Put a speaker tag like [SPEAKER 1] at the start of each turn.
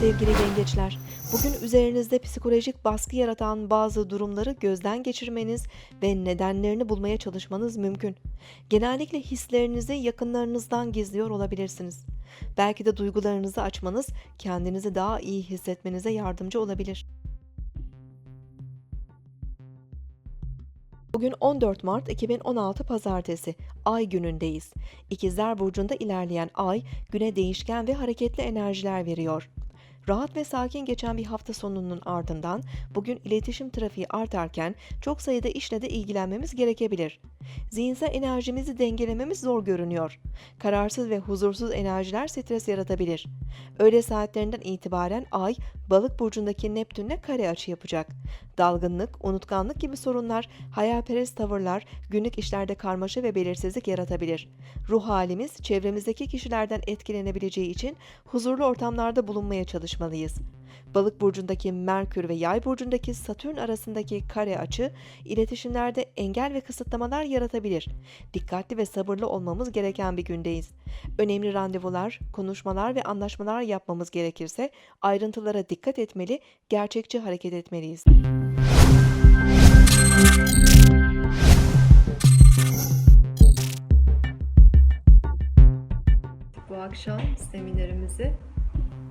[SPEAKER 1] sevgili yengeçler. Bugün üzerinizde psikolojik baskı yaratan bazı durumları gözden geçirmeniz ve nedenlerini bulmaya çalışmanız mümkün. Genellikle hislerinizi yakınlarınızdan gizliyor olabilirsiniz. Belki de duygularınızı açmanız kendinizi daha iyi hissetmenize yardımcı olabilir. Bugün 14 Mart 2016 Pazartesi, Ay günündeyiz. İkizler Burcu'nda ilerleyen Ay, güne değişken ve hareketli enerjiler veriyor. Rahat ve sakin geçen bir hafta sonunun ardından bugün iletişim trafiği artarken çok sayıda işle de ilgilenmemiz gerekebilir. Zihinsel enerjimizi dengelememiz zor görünüyor. Kararsız ve huzursuz enerjiler stres yaratabilir. Öğle saatlerinden itibaren Ay, Balık burcundaki Neptün'le kare açı yapacak. Dalgınlık, unutkanlık gibi sorunlar, hayalperest tavırlar günlük işlerde karmaşa ve belirsizlik yaratabilir. Ruh halimiz çevremizdeki kişilerden etkilenebileceği için huzurlu ortamlarda bulunmaya çalışmalıyız. Balık burcundaki Merkür ve Yay burcundaki Satürn arasındaki kare açı iletişimlerde engel ve kısıtlamalar yaratabilir. Dikkatli ve sabırlı olmamız gereken bir gündeyiz. Önemli randevular, konuşmalar ve anlaşmalar yapmamız gerekirse ayrıntılara dikkat etmeli, gerçekçi hareket etmeliyiz. Bu akşam seminerimizi